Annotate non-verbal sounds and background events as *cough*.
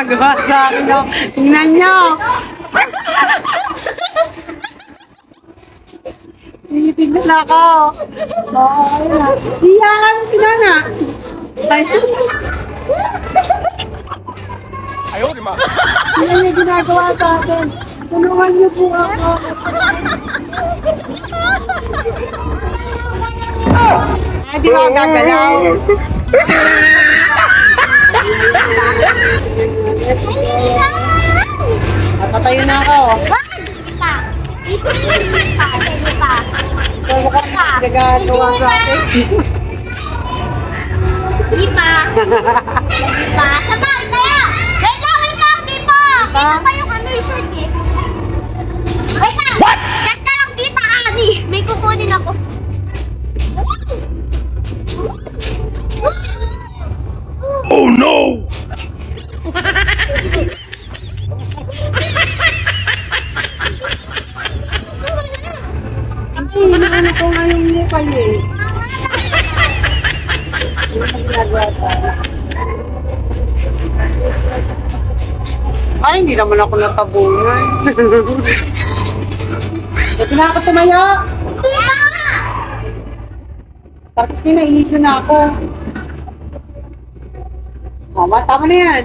ginagawa sa akin. No? Tingnan nyo. Tinitignan ako. Oo, ayun na. Iyakan si Nana. Ay, Tingnan niyo ginagawa sa akin. Tulungan niyo po ako. Ah, di ba gagalaw? Natatayo na ako. Pa. Ipin pa. Sige pa. Pa. Nagagawa sa akin. Di pa. Di pa. Sabay, kaya. Wait lang, wait lang. Di pa. Kita pa yung ano yung shirt eh. Wait lang. What? Chat ka lang kita, Ani. May kukunin ako. Oh no! *laughs* ginagawa sa akin? Ay, hindi naman ako natabunan. *laughs* Buti na ako tumayo. Pa. Tapos kinainit na ako. Mama, tama na yan.